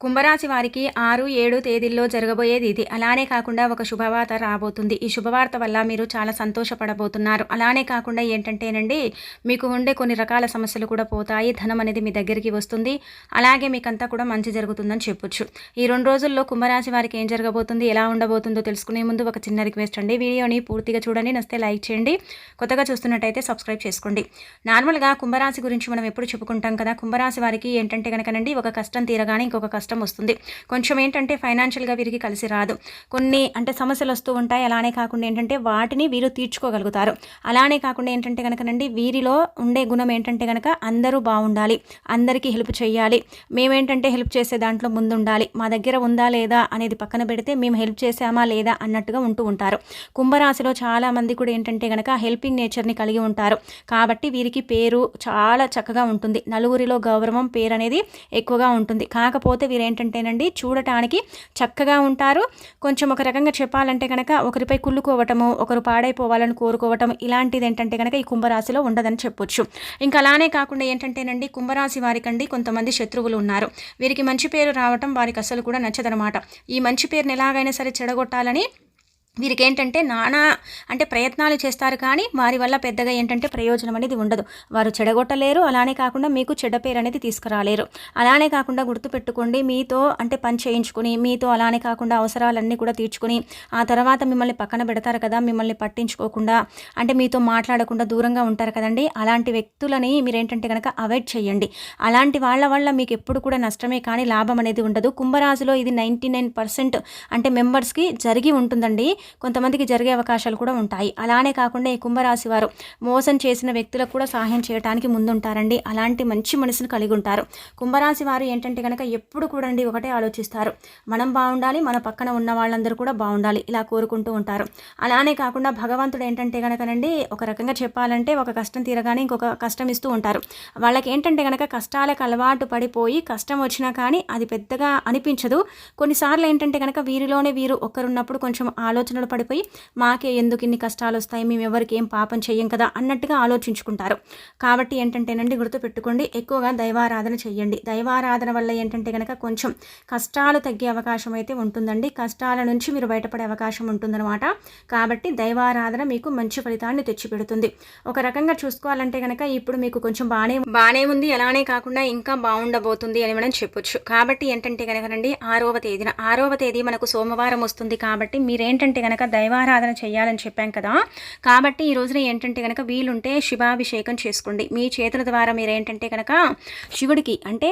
కుంభరాశి వారికి ఆరు ఏడు తేదీల్లో జరగబోయేది ఇది. అలానే కాకుండా ఒక శుభవార్త రాబోతుంది. ఈ శుభవార్త వల్ల మీరు చాలా సంతోషపడబోతున్నారు. అలానే కాకుండా ఏంటంటేనండి మీకు ఉండే కొన్ని రకాల సమస్యలు కూడా పోతాయి. ధనం అనేది మీ దగ్గరికి వస్తుంది. అలాగే మీకంతా కూడా మంచి జరుగుతుందని చెప్పొచ్చు. ఈ రెండు రోజుల్లో కుంభరాశి వారికి ఏం జరగబోతుంది ఎలా ఉండబోతుందో తెలుసుకునే ముందు ఒక చిన్న రిక్వెస్ట్ అండి. వీడియోని పూర్తిగా చూడండి. నస్తే లైక్ చేయండి. కొత్తగా చూస్తున్నట్టయితే సబ్స్క్రైబ్ చేసుకోండి. నార్మల్గా కుంభరాశి గురించి మనం ఎప్పుడు చెప్పుకుంటాం కదా కుంభరాశి వారికి ఏంటంటే కనుకనండి ఒక కష్టం తీరగానే ఇంకొక కష్టం వస్తుంది. కొంచెం ఏంటంటే ఫైనాన్షియల్గా వీరికి కలిసి రాదు. కొన్ని అంటే సమస్యలు వస్తూ ఉంటాయి. అలానే కాకుండా ఏంటంటే వాటిని వీరు తీర్చుకోగలుగుతారు. అలానే కాకుండా ఏంటంటే కనుకనండి వీరిలో ఉండే గుణం ఏంటంటే కనుక అందరూ బాగుండాలి. అందరికీ హెల్ప్ చేయాలి. మేమేంటంటే హెల్ప్ చేసే దాంట్లో ముందుండాలి. మా దగ్గర ఉందా లేదా అనేది పక్కన పెడితే మేము హెల్ప్ చేసామా లేదా అన్నట్టుగా ఉంటూ ఉంటారు. కుంభరాశిలో చాలా మంది కూడా ఏంటంటే కనుక హెల్పింగ్ నేచర్ని కలిగి ఉంటారు. కాబట్టి వీరికి పేరు చాలా చక్కగా ఉంటుంది. నలుగురిలో గౌరవం పేరు అనేది ఎక్కువగా ఉంటుంది. కాకపోతే మీరేంటంటేనండి చూడటానికి చక్కగా ఉంటారు. కొంచెం ఒక రకంగా చెప్పాలంటే కనుక ఒకరిపై కుళ్ళుకోవటము ఒకరు పాడైపోవాలని కోరుకోవటం ఇలాంటిది ఏంటంటే కనుక ఈ కుంభరాశిలో ఉండదని చెప్పొచ్చు. ఇంకా అలానే కాకుండా ఏంటంటేనండి కుంభరాశి వారికండి కొంతమంది శత్రువులు ఉన్నారు. వీరికి మంచి పేరు రావటం వారికి అసలు కూడా నచ్చదనమాట. ఈ మంచి పేరుని ఎలాగైనా సరే చెడగొట్టాలని వీరికి ఏంటంటే నానా అంటే ప్రయత్నాలు చేస్తారు కానీ వారి వల్ల పెద్దగా ఏంటంటే ప్రయోజనం అనేది ఉండదు. వారు చెడగొట్టలేరు. అలానే కాకుండా మీకు చెడ్డ పేరు అనేది తీసుకురాలేరు. అలానే కాకుండా గుర్తుపెట్టుకోండి మీతో అంటే పని చేయించుకుని మీతో అలానే కాకుండా అవసరాలన్నీ కూడా తీర్చుకుని ఆ తర్వాత మిమ్మల్ని పక్కన పెడతారు కదా మిమ్మల్ని పట్టించుకోకుండా అంటే మీతో మాట్లాడకుండా దూరంగా ఉంటారు కదండి. అలాంటి వ్యక్తులని మీరు ఏంటంటే కనుక అవాయిడ్ చేయండి. అలాంటి వాళ్ళ వల్ల మీకు ఎప్పుడు కూడా నష్టమే కానీ లాభం అనేది ఉండదు. కుంభరాశిలో ఇది నైంటీ నైన్ పర్సెంట్ అంటే మెంబర్స్కి జరిగి ఉంటుందండి. కొంతమందికి జరిగే అవకాశాలు కూడా ఉంటాయి. అలానే కాకుండా ఈ కుంభరాశి వారు మోసం చేసిన వ్యక్తులకు కూడా సహాయం చేయడానికి ముందుంటారండి. అలాంటి మంచి మనసును కలిగి ఉంటారు. కుంభరాశి వారు ఏంటంటే కనుక ఎప్పుడు కూడా అండి ఒకటే ఆలోచిస్తారు. మనం బాగుండాలి మన పక్కన ఉన్న వాళ్ళందరూ కూడా బాగుండాలి ఇలా కోరుకుంటూ ఉంటారు. అలానే కాకుండా భగవంతుడు ఏంటంటే కనుకనండి ఒక రకంగా చెప్పాలంటే ఒక కష్టం తీరగానే ఇంకొక కష్టం ఇస్తూ ఉంటారు. వాళ్ళకి ఏంటంటే కనుక కష్టాలకు అలవాటు పడిపోయి కష్టం వచ్చినా కానీ అది పెద్దగా అనిపించదు. కొన్నిసార్లు ఏంటంటే కనుక వీరిలోనే వీరు ఒక్కరున్నప్పుడు కొంచెం ఆలోచన ఆలోచనలు పడిపోయి మాకే ఎందుకు ఇన్ని కష్టాలు వస్తాయి మేము ఎవరికి ఏం పాపం చెయ్యం కదా? అన్నట్టుగా ఆలోచించుకుంటారు. కాబట్టి ఏంటంటేనండి గుర్తుపెట్టుకోండి ఎక్కువగా దైవారాధన చెయ్యండి. దైవారాధన వల్ల ఏంటంటే కనుక కొంచెం కష్టాలు తగ్గే అవకాశం అయితే ఉంటుందండి. కష్టాల నుంచి మీరు బయటపడే అవకాశం ఉంటుందన్నమాట. కాబట్టి దైవారాధన మీకు మంచి ఫలితాన్ని తెచ్చిపెడుతుంది. ఒక రకంగా చూసుకోవాలంటే కనుక ఇప్పుడు మీకు కొంచెం బాగానే బాగానే ఉంది అలానే కాకుండా ఇంకా బాగుండబోతుంది అని మనం చెప్పొచ్చు. కాబట్టి ఏంటంటే కనుకనండి ఆరవ తేదీన ఆరవ తేదీ మనకు సోమవారం వస్తుంది కాబట్టి మీరేంటంటే కనుక దైవారాధన చేయాలని చెప్పాం కదా. కాబట్టి ఈ రోజున ఏంటంటే కనుక వీలుంటే శివాభిషేకం చేసుకోండి. మీ చేతుల ద్వారా మీరు ఏంటంటే కనుక శివుడికి అంటే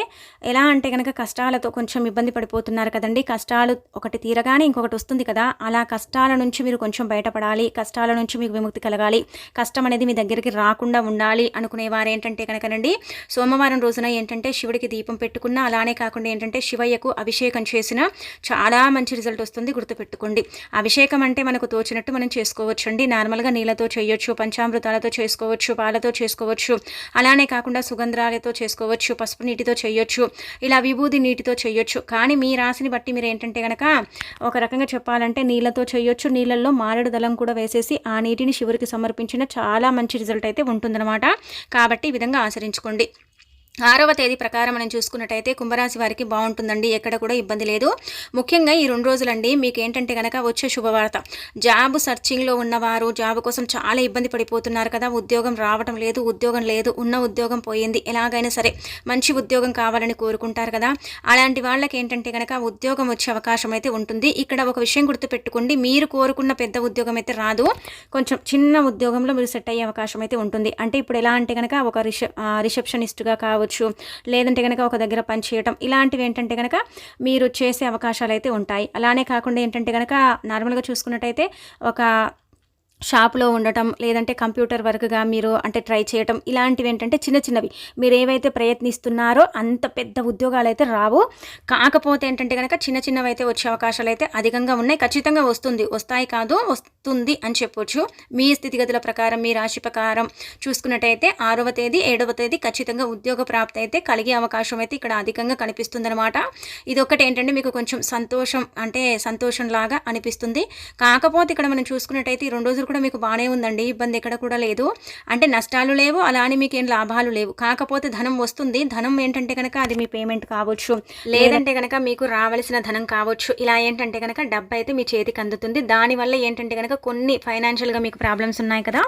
ఎలా అంటే కనుక కష్టాలతో కొంచెం ఇబ్బంది పడిపోతున్నారు కదండి. కష్టాలు ఒకటి తీరగానే ఇంకొకటి వస్తుంది కదా. అలా కష్టాల నుంచి మీరు కొంచెం బయటపడాలి. కష్టాల నుంచి మీకు విముక్తి కలగాలి. కష్టం అనేది మీ దగ్గరికి రాకుండా ఉండాలి అనుకునే వారు ఏంటంటే కనుకనండి సోమవారం రోజున ఏంటంటే శివుడికి దీపం పెట్టుకున్న అలానే కాకుండా ఏంటంటే శివయ్యకు అభిషేకం చేసిన చాలా మంచి రిజల్ట్ వస్తుంది గుర్తుపెట్టుకోండి. అభిషేకం అంటే మనకు తోచినట్టు మనం చేసుకోవచ్చు అండి నార్మల్గా నీళ్ళతో చేయొచ్చు పంచామృతాలతో చేసుకోవచ్చు పాలతో చేసుకోవచ్చు అలానే కాకుండా సుగంధ్రాలతో చేసుకోవచ్చు పసుపు నీటితో చేయొచ్చు ఇలా విభూది నీటితో చేయొచ్చు. కానీ మీ రాశిని బట్టి మీరు ఏంటంటే కనుక ఒక రకంగా చెప్పాలంటే నీళ్ళతో చేయొచ్చు నీళ్ళల్లో మారేడు దళం కూడా వేసేసి ఆ నీటిని శివుడికి సమర్పించిన చాలా మంచి రిజల్ట్ అయితే ఉంటుందన్నమాట. కాబట్టి ఈ విధంగా ఆచరించుకోండి. ఆరవ తేదీ ప్రకారం మనం చూసుకున్నట్టయితే కుంభరాశి వారికి బాగుంటుందండి ఎక్కడ కూడా ఇబ్బంది లేదు. ముఖ్యంగా ఈ రెండు రోజులండి మీకు ఏంటంటే కనుక వచ్చే శుభవార్త. జాబ్ సర్చింగ్లో ఉన్నవారు జాబ్ కోసం చాలా ఇబ్బంది పడిపోతున్నారు కదా ఉద్యోగం రావటం లేదు ఉద్యోగం లేదు ఉన్న ఉద్యోగం పోయింది ఎలాగైనా సరే మంచి ఉద్యోగం కావాలని కోరుకుంటారు కదా. అలాంటి వాళ్ళకి ఏంటంటే కనుక ఉద్యోగం వచ్చే అవకాశం అయితే ఉంటుంది. ఇక్కడ ఒక విషయం గుర్తుపెట్టుకోండి మీరు కోరుకున్న పెద్ద ఉద్యోగం అయితే రాదు. కొంచెం చిన్న ఉద్యోగంలో మీరు సెట్ అయ్యే అవకాశం అయితే ఉంటుంది. అంటే ఇప్పుడు ఎలా అంటే కనుక ఒక రిసె రిసెప్షనిస్ట్గా కావచ్చు లేదంటే కనుక ఒక దగ్గర పనిచేయటం ఇలాంటివి ఏంటంటే కనుక మీరు చేసే అవకాశాలు అయితే ఉంటాయి. అలానే కాకుండా ఏంటంటే కనుక నార్మల్గా చూసుకున్నట్టయితే ఒక షాప్లో ఉండటం లేదంటే కంప్యూటర్ వర్క్గా మీరు అంటే ట్రై చేయటం ఇలాంటివి ఏంటంటే చిన్న చిన్నవి. మీరు ఏవైతే ప్రయత్నిస్తున్నారో అంత పెద్ద ఉద్యోగాలు అయితే రావు. కాకపోతే ఏంటంటే కనుక చిన్న చిన్నవి అయితే వచ్చే అవకాశాలు అయితే అధికంగా ఉన్నాయి. ఖచ్చితంగా వస్తుంది. వస్తాయి కాదు వస్తుంది అని చెప్పొచ్చు. మీ స్థితిగతుల ప్రకారం మీ రాశి ప్రకారం చూసుకున్నట్టయితే ఆరవ తేదీ ఏడవ తేదీ ఖచ్చితంగా ఉద్యోగ ప్రాప్తి అయితే కలిగే అవకాశం అయితే ఇక్కడ అధికంగా కనిపిస్తుందనమాట ఇది ఒకటి ఏంటంటే మీకు కొంచెం సంతోషం అంటే సంతోషం లాగా అనిపిస్తుంది. కాకపోతే ఇక్కడ మనం చూసుకున్నట్టయితే ఈ రెండు రోజులు కూడా మీకు బాగానే ఉందండి. ఇబ్బంది ఎక్కడ కూడా లేదు. అంటే నష్టాలు లేవు అలానే మీకు ఏం లాభాలు లేవు. కాకపోతే ధనం వస్తుంది. ధనం ఏంటంటే కనుక అది మీ పేమెంట్ కావచ్చు. లేదంటే కనుక మీకు రావాల్సిన ధనం కావచ్చు. ఇలా ఏంటంటే కనుక డబ్బు అయితే మీ చేతికి అందుతుంది. దానివల్ల ఏంటంటే కనుక కొన్ని ఫైనాన్షియల్గా మీకు ప్రాబ్లమ్స్ ఉన్నాయి కదా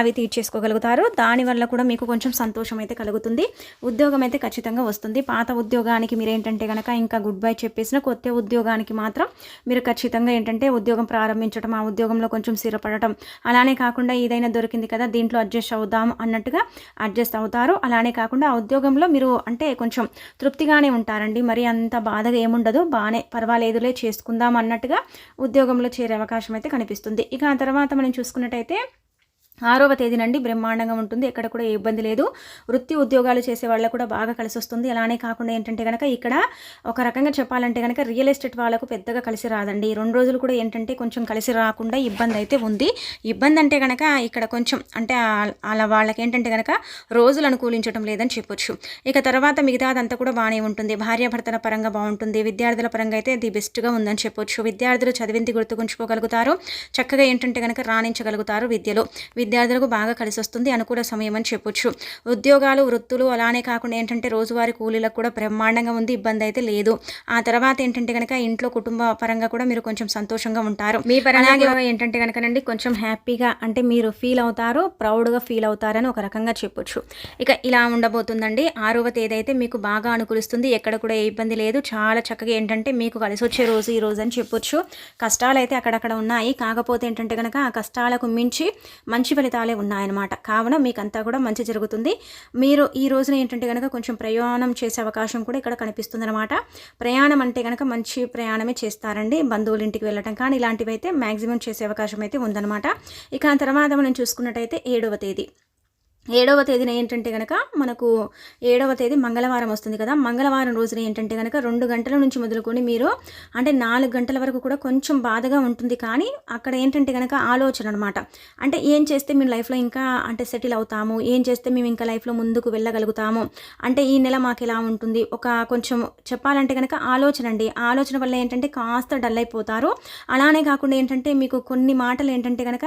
అవి తీర్చేసుకోగలుగుతారు. దానివల్ల కూడా మీకు కొంచెం సంతోషం అయితే కలుగుతుంది. ఉద్యోగం అయితే ఖచ్చితంగా వస్తుంది. పాత ఉద్యోగానికి మీరు ఏంటంటే కనుక ఇంకా గుడ్ బై చెప్పేసిన కొత్త ఉద్యోగానికి మాత్రం మీరు ఖచ్చితంగా ఏంటంటే ఉద్యోగం ప్రారంభించడం ఆ ఉద్యోగంలో కొంచెం స్థిరపడటం అలానే కాకుండా ఏదైనా దొరికింది కదా దీంట్లో అడ్జస్ట్ అవుదాం అన్నట్టుగా అడ్జస్ట్ అవుతారు. అలానే కాకుండా ఆ ఉద్యోగంలో మీరు అంటే కొంచెం తృప్తిగానే ఉంటారండి. మరి అంత బాధగా ఏముండదు. బాగానే పర్వాలేదులే చేసుకుందాం అన్నట్టుగా ఉద్యోగంలో చేరే అవకాశం అయితే కనిపిస్తుంది. ఇక ఆ తర్వాత మనం చూసుకున్నట్టయితే ఆరవ తేదీ నుండి బ్రహ్మాండంగా ఉంటుంది. ఎక్కడ కూడా ఏ ఇబ్బంది లేదు. వృత్తి ఉద్యోగాలు చేసే వాళ్ళకు కూడా బాగా కలిసి వస్తుంది. అలానే కాకుండా ఏంటంటే కనుక ఇక్కడ ఒక రకంగా చెప్పాలంటే కనుక రియల్ ఎస్టేట్ వాళ్ళకు పెద్దగా కలిసి రాదండి. రెండు రోజులు కూడా ఏంటంటే కొంచెం కలిసి రాకుండా ఇబ్బంది అయితే ఉంది. ఇబ్బంది అంటే కనుక ఇక్కడ కొంచెం అంటే అలా వాళ్ళకి ఏంటంటే కనుక రోజులు అనుకూలించడం లేదని చెప్పొచ్చు. ఇక తర్వాత మిగతాదంతా కూడా బాగానే ఉంటుంది. భార్యాభర్తల పరంగా బాగుంటుంది. విద్యార్థుల పరంగా అయితే ది బెస్ట్గా ఉందని చెప్పొచ్చు. విద్యార్థులు చదివింది గుర్తుకుంచుకోగలుగుతారు చక్కగా ఏంటంటే కనుక రాణించగలుగుతారు విద్యలో. విద్య విద్యార్థులకు బాగా కలిసి వస్తుంది అనుకూల సమయం అని చెప్పొచ్చు. ఉద్యోగాలు వృత్తులు అలానే కాకుండా ఏంటంటే రోజువారీ కూలీలకు కూడా బ్రహ్మాండంగా ఉంది ఇబ్బంది అయితే లేదు. ఆ తర్వాత ఏంటంటే కనుక ఇంట్లో కుటుంబ పరంగా కూడా మీరు కొంచెం సంతోషంగా ఉంటారు. మీ పరంగా ఏంటంటే కనుకనండి కొంచెం హ్యాపీగా అంటే మీరు ఫీల్ అవుతారు ప్రౌడ్గా ఫీల్ అవుతారని ఒక రకంగా చెప్పొచ్చు. ఇక ఇలా ఉండబోతుందండి. ఆరవ తేదీ అయితే మీకు బాగా అనుకూలిస్తుంది. ఎక్కడ కూడా ఏ ఇబ్బంది లేదు. చాలా చక్కగా ఏంటంటే మీకు కలిసి వచ్చే రోజు ఈ రోజు అని చెప్పొచ్చు. కష్టాలు అయితే అక్కడక్కడ ఉన్నాయి. కాకపోతే ఏంటంటే కనుక ఆ కష్టాలకు మించి మంచి మంచి ఫలితాలే ఉన్నాయన్నమాట. కావున మీకు అంతా కూడా మంచి జరుగుతుంది. మీరు ఈ రోజున ఏంటంటే కనుక కొంచెం ప్రయాణం చేసే అవకాశం కూడా ఇక్కడ కనిపిస్తుంది అనమాట ప్రయాణం అంటే కనుక మంచి ప్రయాణమే చేస్తారండి. బంధువుల ఇంటికి వెళ్ళటం కానీ ఇలాంటివి అయితే మ్యాక్సిమం చేసే అవకాశం అయితే ఉందన్నమాట. ఇక తర్వాత మనం చూసుకున్నట్టయితే ఏడవ తేదీ. ఏడవ తేదీన ఏంటంటే కనుక మనకు ఏడవ తేదీ మంగళవారం వస్తుంది కదా. మంగళవారం రోజున ఏంటంటే కనుక రెండు గంటల నుంచి మొదలుకొని మీరు అంటే నాలుగు గంటల వరకు కూడా కొంచెం బాధగా ఉంటుంది. కానీ అక్కడ ఏంటంటే కనుక ఆలోచన అనమాట అంటే ఏం చేస్తే మేము లైఫ్లో ఇంకా అంటే సెటిల్ అవుతాము? ఏం చేస్తే మేము ఇంకా లైఫ్లో ముందుకు వెళ్ళగలుగుతాము? అంటే ఈ నెల మాకు ఎలా ఉంటుంది? ఒక కొంచెం చెప్పాలంటే కనుక ఆలోచన అండి. ఆలోచన వల్ల ఏంటంటే కాస్త డల్ అయిపోతారు. అలానే కాకుండా ఏంటంటే మీకు కొన్ని మాటలు ఏంటంటే కనుక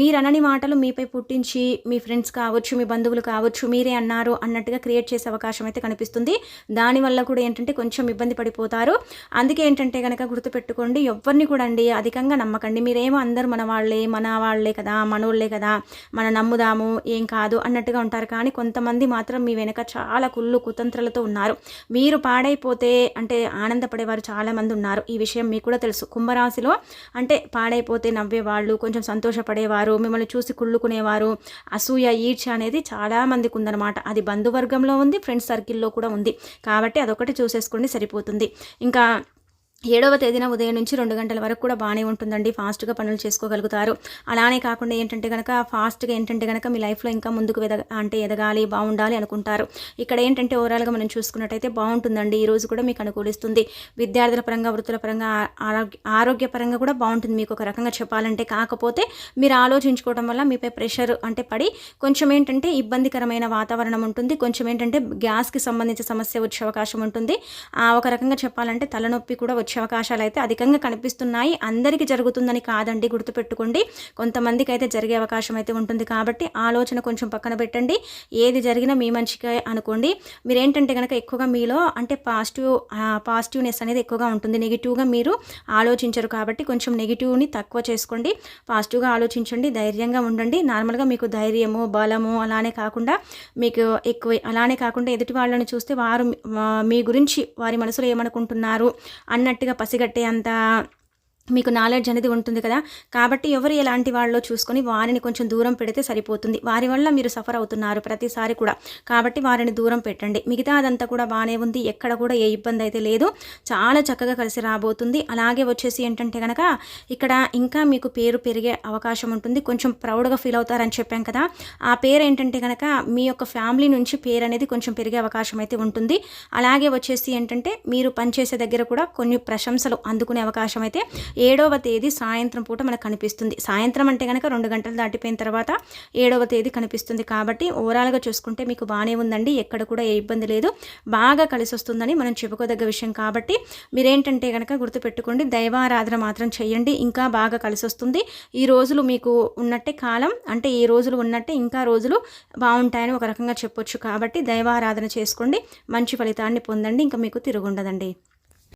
మీరు అనని మాటలు మీపై పుట్టించి మీ ఫ్రెండ్స్ కావచ్చు కావచ్చు మీ బంధువులు కావచ్చు మీరే అన్నారు అన్నట్టుగా క్రియేట్ చేసే అవకాశం అయితే కనిపిస్తుంది. దానివల్ల కూడా ఏంటంటే కొంచెం ఇబ్బంది పడిపోతారు. అందుకే ఏంటంటే కనుక గుర్తుపెట్టుకోండి ఎవరిని కూడా అండి అధికంగా నమ్మకండి. మీరేమో అందరు మన వాళ్ళే మన వాళ్ళే కదా మనోళ్ళే కదా మన నమ్ముదాము ఏం కాదు అన్నట్టుగా ఉంటారు. కానీ కొంతమంది మాత్రం మీ వెనక చాలా కుళ్ళు కుతంత్రాలతో ఉన్నారు. మీరు పాడైపోతే అంటే ఆనందపడేవారు చాలామంది ఉన్నారు. ఈ విషయం మీకు కూడా తెలుసు. కుంభరాశిలో అంటే పాడైపోతే నవ్వేవాళ్ళు కొంచెం సంతోషపడేవారు మిమ్మల్ని చూసి కుళ్ళుకునేవారు అసూయ ఈర్ష్య అనేది చాలామందికి ఉందన్నమాట. అది బంధువర్గంలో ఉంది ఫ్రెండ్స్ సర్కిల్లో కూడా ఉంది. కాబట్టి అదొకటి చూసేసుకోండి సరిపోతుంది. ఇంకా ఏడవ తేదీన ఉదయం నుంచి రెండు గంటల వరకు కూడా బాగానే ఉంటుందండి. ఫాస్ట్గా పనులు చేసుకోగలుగుతారు. అలానే కాకుండా ఏంటంటే కనుక ఫాస్ట్గా ఏంటంటే కనుక మీ లైఫ్లో ఇంకా ముందుకు ఎదగ అంటే ఎదగాలి బాగుండాలి అనుకుంటారు. ఇక్కడ ఏంటంటే ఓవరాల్గా మనం చూసుకున్నట్టయితే బాగుంటుందండి. ఈ రోజు కూడా మీకు అనుకూలిస్తుంది. విద్యార్థుల పరంగా వృత్తుల పరంగా ఆరోగ్య ఆరోగ్యపరంగా కూడా బాగుంటుంది మీకు ఒక రకంగా చెప్పాలంటే. కాకపోతే మీరు ఆలోచించుకోవడం వల్ల మీపై ప్రెషర్ అంటే పడి కొంచెం ఏంటంటే ఇబ్బందికరమైన వాతావరణం ఉంటుంది. కొంచెం ఏంటంటే గ్యాస్కి సంబంధించిన సమస్య వచ్చే అవకాశం ఉంటుంది. ఒక రకంగా చెప్పాలంటే తలనొప్పి కూడా వచ్చే అవకాశాలు అయితే అధికంగా కనిపిస్తున్నాయి. అందరికీ జరుగుతుందని కాదండి గుర్తుపెట్టుకోండి. కొంతమందికి అయితే జరిగే అవకాశం అయితే ఉంటుంది కాబట్టి ఆలోచన కొంచెం పక్కన పెట్టండి. ఏది జరిగినా మీ మంచిగా అనుకోండి. మీరేంటంటే కనుక ఎక్కువగా మీలో అంటే పాజిటివ్ పాజిటివ్నెస్ అనేది ఎక్కువగా ఉంటుంది. నెగిటివ్గా మీరు ఆలోచించరు కాబట్టి కొంచెం నెగిటివ్ని తక్కువ చేసుకోండి. పాజిటివ్గా ఆలోచించండి. ధైర్యంగా ఉండండి. నార్మల్గా మీకు ధైర్యము బలము అలానే కాకుండా మీకు ఎక్కువ అలానే కాకుండా ఎదుటి వాళ్ళని చూస్తే వారు మీ గురించి వారి మనసులో ఏమనుకుంటున్నారు అన్నట్టు కరెక్ట్గా పసిగట్టే అంత మీకు నాలెడ్జ్ అనేది ఉంటుంది కదా. కాబట్టి ఎవరు ఎలాంటి వాళ్ళలో చూసుకొని వారిని కొంచెం దూరం పెడితే సరిపోతుంది. వారి వల్ల మీరు సఫర్ అవుతున్నారు ప్రతిసారి కూడా. కాబట్టి వారిని దూరం పెట్టండి. మిగతా అదంతా కూడా బాగానే ఉంది. ఎక్కడ కూడా ఏ ఇబ్బంది అయితే లేదు. చాలా చక్కగా కలిసి రాబోతుంది. అలాగే వచ్చేసి ఏంటంటే కనుక ఇక్కడ ఇంకా మీకు పేరు పెరిగే అవకాశం ఉంటుంది. కొంచెం ప్రౌడ్గా ఫీల్ అవుతారని చెప్పాం కదా. ఆ పేరు ఏంటంటే కనుక మీ యొక్క ఫ్యామిలీ నుంచి పేరు అనేది కొంచెం పెరిగే అవకాశం అయితే ఉంటుంది. అలాగే వచ్చేసి ఏంటంటే మీరు పనిచేసే దగ్గర కూడా కొన్ని ప్రశంసలు అందుకునే అవకాశం అయితే ఏడవ తేదీ సాయంత్రం పూట మనకు కనిపిస్తుంది. సాయంత్రం అంటే కనుక రెండు గంటలు దాటిపోయిన తర్వాత ఏడవ తేదీ కనిపిస్తుంది కాబట్టి ఓవరాల్గా చూసుకుంటే మీకు బాగానే ఉందండి. ఎక్కడ కూడా ఏ ఇబ్బంది లేదు. బాగా కలిసి వస్తుందని మనం చెప్పుకోదగ్గ విషయం కాబట్టి మీరేంటంటే కనుక గుర్తుపెట్టుకోండి దైవారాధన మాత్రం చేయండి. ఇంకా బాగా కలిసి వస్తుంది. ఈ రోజులు మీకు ఉన్నట్టే కాలం. అంటే ఈ రోజులు ఉన్నట్టే ఇంకా రోజులు బాగుంటాయని ఒక రకంగా చెప్పొచ్చు కాబట్టి దైవారాధన చేసుకోండి. మంచి ఫలితాన్ని పొందండి. ఇంకా మీకు తిరుగుండదండి.